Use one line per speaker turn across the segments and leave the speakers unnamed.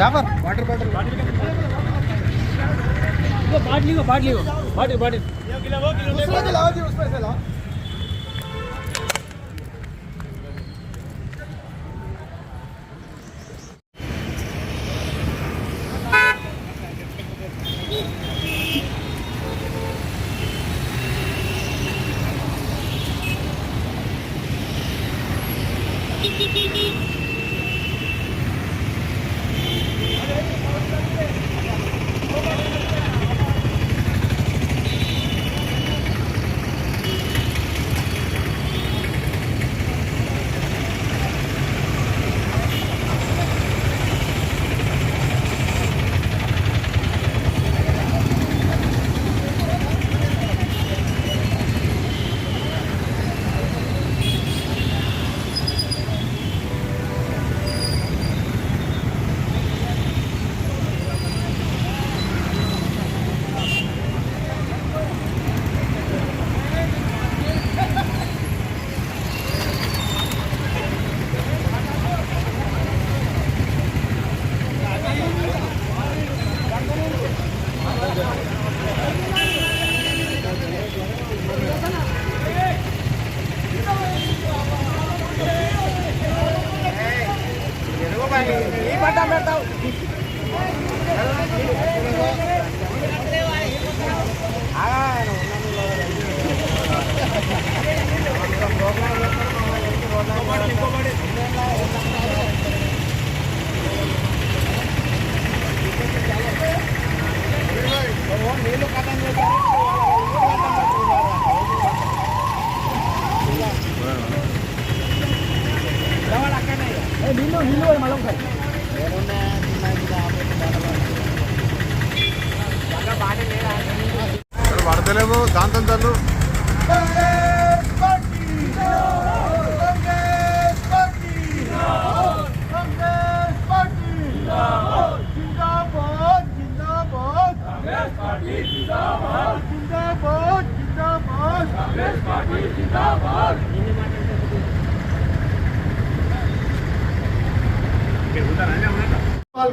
Jafar water
bottle बाट लीगो बाट लीगो बाट
बाट। दूसरा खिलाओ जी उसमें से लाओ।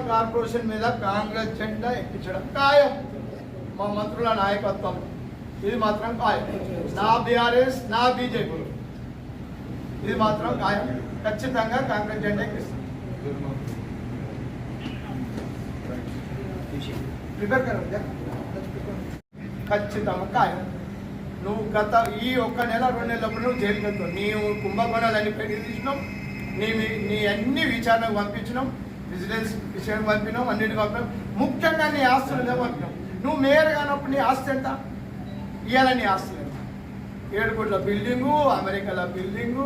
కార్పొరేషన్ మీద కాంగ్రెస్ జెండా ఎక్కించడం ఖాయం. మా మంత్రుల నాయకత్వం. ఇది మాత్రం ఖాయం. నా బీఆర్ఎస్ నా బీజేపీ. ఇది మాత్రం ఖాయం. ఖచ్చితంగా కాంగ్రెస్ జెండా ప్రిపేర్ ఖచ్చితంగా ఖాయం. నువ్వు గత ఈ ఒక్క నెల రెండు నెలలప్పుడు నువ్వు జైలుకి వెళ్తావు నీవు కుంభకోణాలన్నీ పెట్టి తీసినావు. నీ నీ అన్ని విచారణకు పంపించినాం విజిలెన్స్ విషయం పంపినాం అన్నిటికి పంపినాం ముఖ్యంగా నీ ఆస్తులు పంపినాం నువ్వు మేయర్ కానప్పుడు నీ ఆస్తి ఎంత? ఇవ్వాలని నీ ఆస్తులు ఏడు కోట్ల బిల్డింగు అమెరికాల బిల్డింగు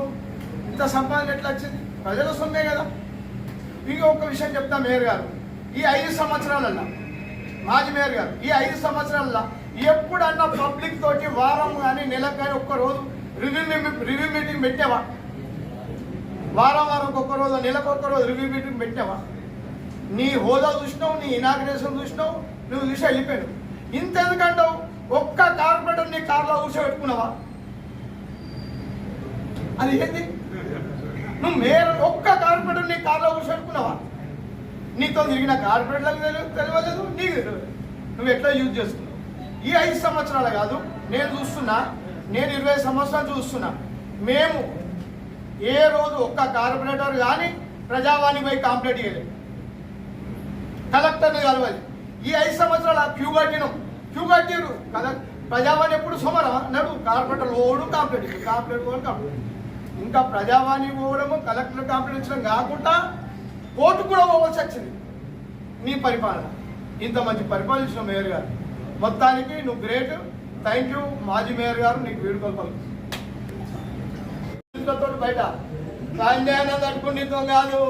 ఇంత సంపాదన ఎట్లా వచ్చింది? ప్రజల సొమ్మే కదా. ఇంకా ఒక్క విషయం చెప్తా మేయర్ గారు. ఈ ఐదు సంవత్సరాలల్లో మాజీ మేయర్ గారు ఈ ఐదు సంవత్సరాల్లో ఎప్పుడన్నా పబ్లిక్ తోటి వారం కానీ నెల కానీ ఒక్క రోజు రివ్యూ రివ్యూ మీటింగ్ పెట్టావా? వారం వారం ఒక్క రోజు నెలకు ఒక్క రోజు రివ్యూ మీటింగ్ పెట్టావా? నీ హోదా చూసినావు నీ ఇనాగ్రేషన్ చూసినావు నువ్వు చూసి వెళ్ళిపోయావు ఇంత ఎందుకంటావు ఒక్క కార్పొరేటర్ నీ కార్లో కూర్చోబెట్టుకున్నావా? అది ఏంది? నువ్వు మేయర్ ఒక్క కార్పొరేటర్ నీ కార్లో కూర్చోబెట్టుకున్నావా? నీతో తిరిగిన కార్పొరేట్లకు తెలియ తెలియలేదు నీకు తెలియదు నువ్వు ఎట్లా యూజ్ చేస్తున్నావు ఈ ఐదు సంవత్సరాలు కాదు నేను చూస్తున్నా నేను ఇరవై సంవత్సరాలు చూస్తున్నా. మేము ఏ రోజు ఒక్క కార్పొరేటర్ కానీ ప్రజావాణి పోయి కంప్లైంట్ చేయలేదు కలెక్టర్ని కలవాలి. ఈ ఐదు సంవత్సరాలు క్యూ కట్టినాం. క్యూ కట్టిరు కదా ప్రజావాణి ఎప్పుడు సోమరా నడు కార్పొరేటర్ ఓడు కాంప్లైంట్ కాంప్లైంట్ పోవడం కాంప్లైంట్ ఇంకా ప్రజావాణి పోవడము కలెక్టర్ కాంప్లైంట్ ఇచ్చడం కాకుండా కోర్టు కూడా పోవాల్సి వచ్చింది. నీ పరిపాలన. ఇంత మంచి పరిపాలన ఇచ్చిన మేయర్ గారు. మొత్తానికి నువ్వు గ్రేట్. థ్యాంక్ యూ మాజీ మేయర్ గారు నీకు వీడుకోలు పలుకు తోటి బయట. సంజయ్ అనుకుని నీతో కాదు.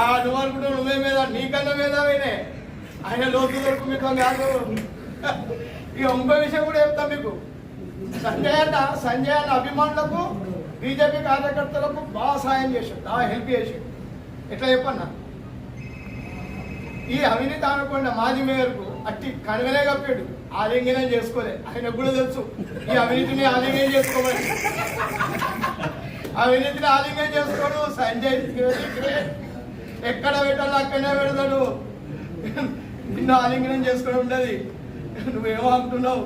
ఆ నువ్వు అనుకుంటున్నావు నువ్వే మీద నీకన్నా మీద వేనే ఆయన లోతు దొరుకు మీకు కాదు ఇక ఇంకో విషయం కూడా చెప్తాం మీకు. సంజయ్ అన్న సంజయ్ అన్న అభిమానులకు బీజేపీ కార్యకర్తలకు బాగా సాయం చేశాడు బాగా హెల్ప్ చేశాడు. ఎట్లా చెప్పన్నా? ఈ అవినీతి అనుకుండా మాజీ మేయర్కు అట్టి కనుగనే కప్పాడు. ఆలింగనం చేసుకోలే. ఆయనకు కూడా తెలుసు ఈ అవినీతిని ఆలింగనం చేసుకోమని. అవినీతిని ఆలింగనం చేసుకోడు సంజయ్. ఎక్కడ పెట్టాలో అక్కడనే పెడతాడు. నిన్ను ఆలింగనం చేసుకుని ఉండేది. నువ్వేమో అనుకున్నావు.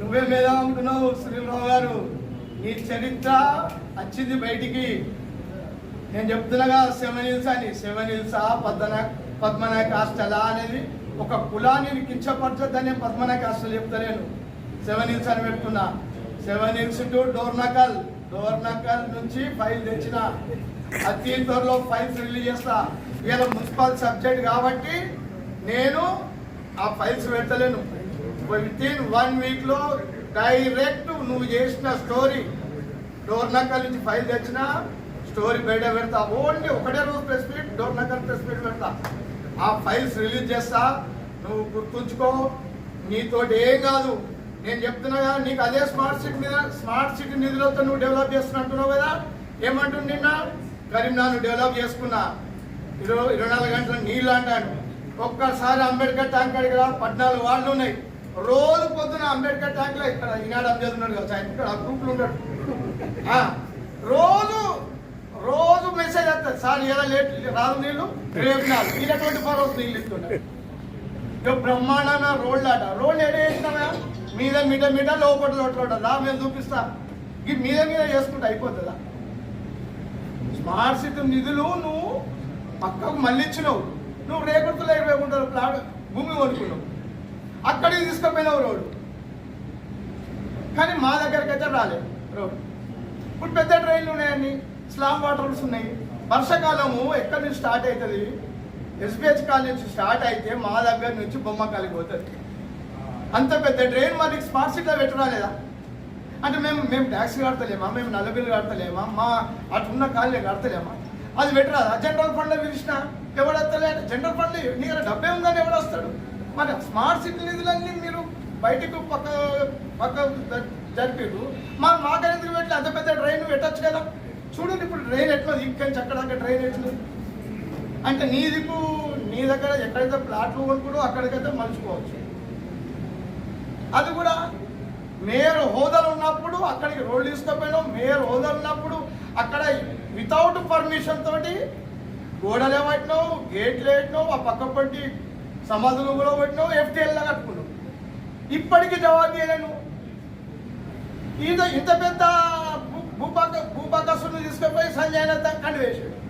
నువ్వే మీద అనుకున్నావు శ్రీరావు గారు. నీ చరిత్ర వచ్చింది బయటికి. నేను చెప్తున్నాగా సెవెన్ హిల్స్ అని. Seven hills Padmanayak Padmanayaka hostel అనేది ఒక కులాన్ని కించపరచొద్దని పద్మనాయక్ హాస్టల్ చెప్తలేను సెవెన్ హిల్స్ అని పెట్టుకున్నా. Seven hills to Dornakal. Dornakal నుంచి ఫైల్ తెచ్చిన. అతి త్వరలో ఫైల్స్ రిలీజ్ చేస్తా. ఇవాళ మున్సిపల్ సబ్జెక్ట్ కాబట్టి నేను ఆ ఫైల్స్ పెట్టలేను విత్ ఇన్ వన్ వీక్లో డైరెక్ట్ నువ్వు చేసిన స్టోరీ డోర్నకల్ నుంచి ఫైల్ తెచ్చిన స్టోరీ బయట పెడతా. ఓన్లీ ఒకటే రోజు press meet Dornakal press meet పెడతా. ఆ ఫైల్స్ రిలీజ్ చేస్తా. నువ్వు గుర్తుంచుకో నీతోటి ఏం కాదు. నేను చెప్తున్నా కదా నీకు అదే స్మార్ట్ సిటీ మీద స్మార్ట్ సిటీ నిధులతో నువ్వు డెవలప్ చేస్తున్నట్టున్నావు కదా? ఏమంటుంది నిన్న? కరీంనాథ్ డెవలప్ చేసుకున్నా. ఇరవై ఇరవై నాలుగు గంటల నీళ్ళు అంటాను. ఒక్కసారి అంబేద్కర్ ట్యాంక్ అడిగిన పద్నాలుగు వార్డులు ఉన్నాయి. రోజు పొద్దున అంబేద్కర్ ట్యాంక్లో ఇక్కడ ఈనాడు అంబేద్కర్ ఉన్నాడు కదా ఆయన ఇక్కడ గ్రూపులు ఉంటాడు ఉన్నాడు రోజు రోజు మెసేజ్ వస్తుంది. సార్ ఏదో లేట్ రాదు నీళ్ళు రేపు నాలుగు ఇలా ట్వంటీ ఫోర్ అవర్స్ నీళ్ళు ఇస్తున్నాడు ఇక రోడ్లు అట రోడ్లు ఏడే వేసినావా మీద మీట మీట లోపల లోపల రా మేము చూపిస్తా. ఈ మీద మీద చేసుకుంటే అయిపోతుందా? స్మార్ట్ సిటీ నిధులు నువ్వు పక్కకు మళ్ళీ ఇచ్చినావు నువ్వు రేపటిలో ఇరవై గుంటల ప్లాట్ భూమి కొనుక్కున్నావు. అక్కడికి తీసుకుపోయినావు రోడ్డు. కానీ మా దగ్గరికి అయితే రాలేదు రోడ్డు. ఇప్పుడు పెద్ద ట్రైన్లు ఉన్నాయండి స్లామ్ వాటర్స్ ఉన్నాయి. వర్షాకాలము ఎక్కడి నుంచి స్టార్ట్ అవుతుంది? ఎస్బిహెచ్ కాలేజ్ నుంచి స్టార్ట్ అయితే మా దగ్గర నుంచి బొమ్మకాలికి పోతుంది. అంత పెద్ద ట్రైన్ మరి స్మార్ట్ సిటీలో పెట్టరాలేదా అంటే మేము మేము ట్యాక్సీ కడతలేమా? మేము నల్ల బిల్లు కడతలేమా? మా అటున్న కాలనీ కడతలేమా? అది పెట్టరాదా? జనరల్ ఫండ్లో పిలిచినా? ఎవడు వస్తలే జనరల్ ఫండ్ నీ డబ్బే ఉందని ఎవడు వస్తాడు? మరి స్మార్ట్ సిటీ నిధులన్నీ మీరు బయటకు పక్క పక్క జరిపారు. మా మాకెందుకు పెట్టి అంత పెద్ద ట్రైన్ పెట్టచ్చు కదా. చూడండి ఇప్పుడు ట్రైన్ ఎట్లా ఇక్కడి అక్కడ దాకా ట్రైన్ అంటే నీ దిక్కు నీ దగ్గర ఎక్కడైతే ప్లాట్లు కొనుక్కడో అక్కడికైతే మలుచుకోవచ్చు. అది కూడా మేయర్ హోదాలు ఉన్నప్పుడు అక్కడికి రోడ్లు తీసుకుపోయినాం. మేయర్ హోదాలు ఉన్నప్పుడు అక్కడ వితౌట్ పర్మిషన్ తోటి గోడలు పట్టినావు గేట్లు పెట్టినావు ఆ పక్క పట్టి సమాధులు కూడా పెట్టినావు ఎఫ్టీఎల్లా కట్టుకున్నావు. ఇప్పటికీ జవాబు చేయలేను ఇంత ఇంత పెద్ద భూ- భూపాక భూపాకసుని తీసుకుపోయి సంజయ్ కండి వేసాడు.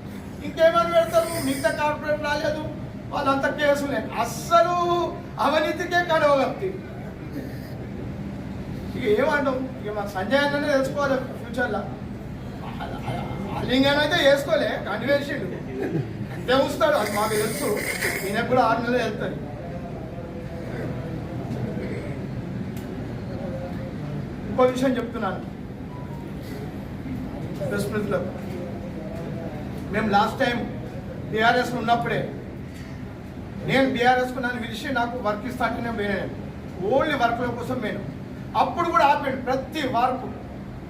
ఇంకేమని పెడతారు? మిగతా కార్పొరేట్ రాలేదు. వాళ్ళంతా కేసులే అస్సలు అవినీతికే కడవగప్తి ఇక ఏమంటాం ఇక మా సంజయ్ అన్ననే తెలుసుకోవాలి ఫ్యూచర్లో. అలింగన్ అయితే వేసుకోలే. కండి వేసిండు. అంతే వస్తాడు అది మాకు తెలుసు. ఈయనకు కూడా ఆరు నెలలు వెళ్తాడు ఇంకో విషయం చెప్తున్నాను. ప్రెస్ మేము లాస్ట్ టైం బీఆర్ఎస్ ఉన్నప్పుడే నేను బీఆర్ఎస్ నన్ను పిలిచి నాకు వర్క్ ఇస్తా అంటే నేను పోయినాను ఓన్లీ వర్క్ల కోసం నేను అప్పుడు కూడా ఆపాడు ప్రతి వర్క్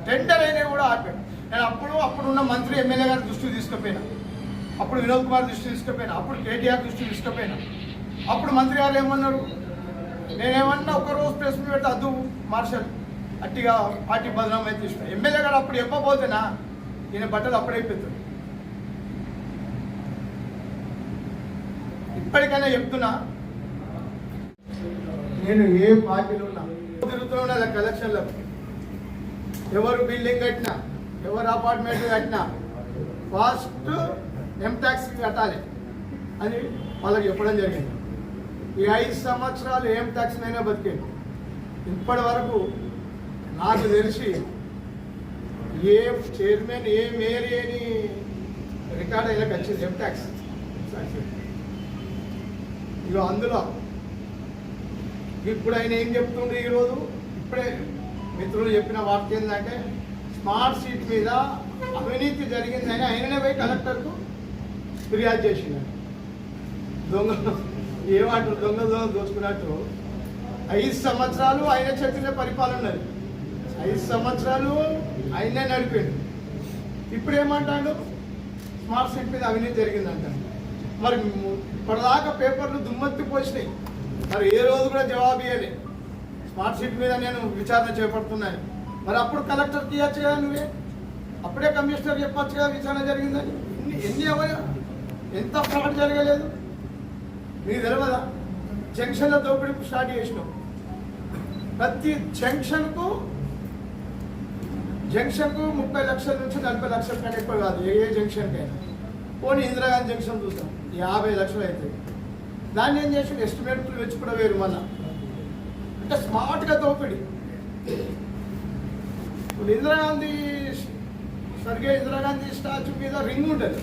టెండర్ అయినా కూడా ఆపాడు. నేను అప్పుడు అప్పుడున్న మంత్రి ఎమ్మెల్యే గారి దృష్టికి తీసుకుపోయినా. అప్పుడు వినోద్ కుమార్ దృష్టికి తీసుకుపోయినా అప్పుడు కేటీఆర్ దృష్టికి తీసుకుపోయినా. అప్పుడు మంత్రి గారు ఏమన్నారు? నేనేమన్నా ఒక రోజు ప్రెస్ మీట్ పెడితే అద్దు మార్షల్ అట్టిగా పార్టీ బదనాం అయితే ఇష్టం ఎమ్మెల్యే గారు అప్పుడు చెప్పబోతేనా ఈయన బట్టలు అప్పుడైపోతుంది ఇప్పటికైనా చెప్తున్నా నేను ఏ పార్టీలో ఉన్నా తిరుగుతున్నా కలెక్షన్లో ఎవరు బిల్డింగ్ కట్టినా ఎవరు అపార్ట్మెంట్ కట్టినా ఫస్ట్ ఎం ట్యాక్స్ కట్టాలి అని వాళ్ళకి చెప్పడం జరిగింది. ఈ ఐదు సంవత్సరాలు ఏం ట్యాక్స్ నేనే బతికాను ఇప్పటి వరకు నాకు తెలిసి ఏ చైర్మన్ ఏ మేయర్ అని రికార్డ్ అయినా వచ్చింది ఎం ట్యాక్స్ ఇక అందులో ఇప్పుడు ఆయన ఏం చెప్తుండ్రు ఈరోజు? ఇప్పుడే మిత్రులు చెప్పిన వార్త ఏంటంటే స్మార్ట్ సీట్ మీద అవినీతి జరిగిందని ఆయననే పోయి కలెక్టర్కు ఫిర్యాదు చేసిండు. దొంగ ఏమంటారు? దొంగ దొంగ దోచుకున్నట్టు ఐదు సంవత్సరాలు ఆయన చెప్పిన పరిపాలన ఉన్నది. ఐదు సంవత్సరాలు ఆయనే నడిపాడు. ఇప్పుడు ఏమంటాడు స్మార్ట్ సిటీ మీద అవినీతి జరిగిందంట. మరి ఇప్పటిదాకా పేపర్లు దుమ్మెత్తి పోసినాయి. మరి ఏ రోజు కూడా జవాబు ఇవ్వలే స్మార్ట్ సిటీ మీద నేను విచారణ చేపడుతున్నాను. మరి అప్పుడు కలెక్టర్కి ఇవ్వచ్చు కదా నువ్వే? అప్పుడే కమిషనర్ చెప్పచ్చు కదా విచారణ జరిగిందని? ఎన్ని ఎవరు ఎంత ఫ్రాడ్ జరగలేదు? మీకు తెలియదా జంక్షన్ల దోపిడీ స్టార్ట్ చేసినాం. ప్రతి జంక్షన్కు జంక్షన్కు ముప్పై లక్షల నుంచి నలభై లక్షల కంటే ఎక్కువ కాదు ఏ ఏ జంక్షన్కైనా. పోనీ ఇందిరాగాంధీ జంక్షన్ చూస్తాం యాభై లక్షలు అవుతాయి దాన్ని ఏం చేసి ఎస్టిమేట్లు వచ్చి కూడా వేరు మన అంటే స్మార్ట్గా దోపిడి. ఇప్పుడు ఇందిరాగాంధీ సరిగ్గా ఇందిరాగాంధీ స్టాచ్యూ మీద రింగ్ ఉంటుంది.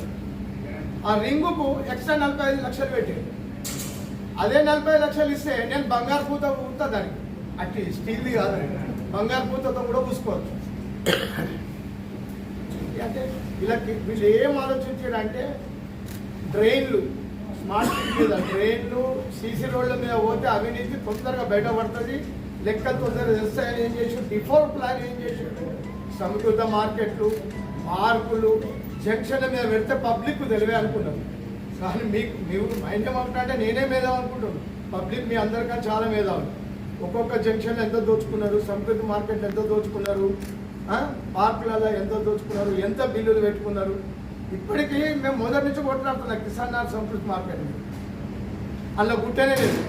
ఆ రింగుకు ఎక్స్ట్రా నలభై ఐదు లక్షలు పెట్టాడు అదే నలభై లక్షలు ఇస్తే నేను బంగారు పూత పూతా దానికి. అట్టి స్టీల్ది కాదు బంగారు పూతతో కూడా పూసుకోవచ్చు. అంటే వీళ్ళకి వీళ్ళు ఏం ఆలోచించారంటే డ్రైన్లు స్మార్ట్ సిటీ మీద డ్రైన్లు సీసీ రోడ్ల మీద పోతే అవినీతి తొందరగా బయటపడుతుంది. లెక్కలు తొందరగా తెలుస్తాయని ఏం చేసి బిఫోర్ ప్లాన్ ఏం చేసాడు సమృద్ధ మార్కెట్లు పార్కులు జంక్షన్ల మీద పెడితే పబ్లిక్ తెలివే అనుకున్నారు కానీ మీకు మీరు మైండ్ ఏమంటే నేనే మేధావు అనుకుంటున్నాను. పబ్లిక్ మీ అందరికన్నా చాలా మేధావులు ఒక్కొక్క జంక్షన్లో ఎంత దోచుకున్నారు సంస్కృతి మార్కెట్లు ఎంత దోచుకున్నారు పార్కులలో ఎంత దోచుకున్నారు ఎంత బిల్లులు పెట్టుకున్నారు. ఇప్పటికీ మేము మొదటి నుంచి కొట్లాడుతున్నాం కిసాన్ నార్ సంస్కృతి మార్కెట్ అందులో గుట్టనే లేదు.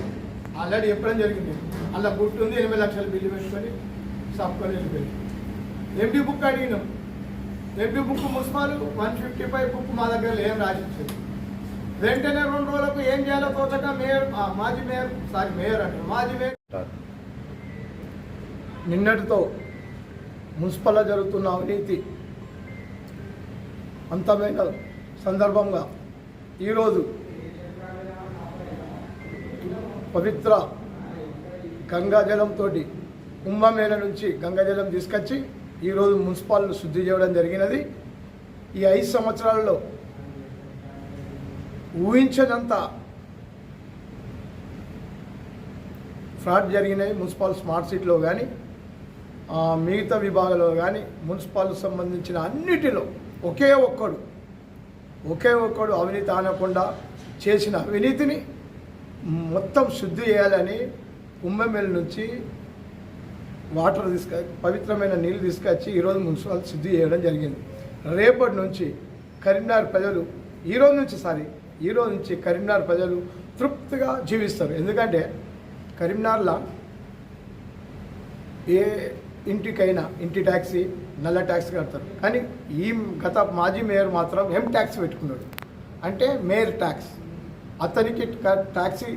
ఆల్రెడీ ఎప్పుడైనా జరిగింది. అందులో గుట్టు ఉంది ఎనభై లక్షల బిల్లు పెట్టుకొని సబ్కొని వెళ్ళిపోయింది ఎండి బుక్ అడిగినాం. MP book municipal one fifty five book మా దగ్గర ఏం రాసిచ్చింది. వెంటనే రెండు రోజులకు ఏం చేయాలో తోచక మేయర్ మాజీ మేయర్ సారీ మేయర్ అంటే మాజీ మేయర్ నిన్నటితో మున్సిపల్లో జరుగుతున్న అవినీతి అంతమైన సందర్భంగా ఈరోజు పవిత్ర గంగాజలంతో కుంభమేళ నుంచి గంగాజలం తీసుకొచ్చి ఈరోజు మున్సిపాల్ శుద్ధి చేయడం జరిగినది. ఈ ఐదు సంవత్సరాల్లో ఊహించనంత ఫ్రాడ్ జరిగినాయి మున్సిపల్ స్మార్ట్ సిటీలో కానీ మిగతా విభాగాల్లో కానీ మున్సిపల్ సంబంధించిన అన్నిటిలో ఒకే ఒక్కడు ఒకే ఒక్కడు అవినీతి ఆనకుండా చేసిన అవినీతిని మొత్తం శుద్ధి చేయాలని కుంభమేళ నుంచి వాటర్ తీసుక పవిత్రమైన నీళ్ళు తీసుకొచ్చి ఈరోజు మున్సిపల్ శుద్ధి చేయడం జరిగింది. రేపటి నుంచి కరీంనగర్ ప్రజలు ఈరోజు నుంచి సారీ ఈరోజు నుంచి కరీంనగర్ ప్రజలు తృప్తిగా జీవిస్తారు. ఎందుకంటే కరీంనగర్లో ఏ ఇంటికైనా ఇంటి ట్యాక్సీ నల్ల ట్యాక్స్ కడతారు. కానీ ఈ గత మాజీ మేయర్ మాత్రం ఎం ట్యాక్స్ పెట్టుకున్నాడు? అంటే మేయర్ ట్యాక్స్. అతనికి ట్యాక్సీ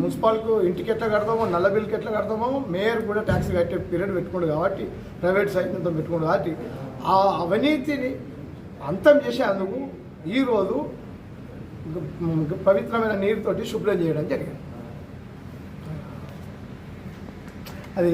మున్సిపాల్కు ఇంటికి ఎట్లా కడతామో నల్ల బిల్కి ఎట్లా కడతామో మేయర్ కూడా ట్యాక్సీ కట్టే పీరియడ్ పెట్టుకోండు కాబట్టి ప్రైవేట్ సైతంతో పెట్టుకోండు కాబట్టి ఆ అవినీతిని అంతం చేసేందుకు ఈరోజు పవిత్రమైన నీరుతోటి శుభ్రం చేయడం జరిగింది. అది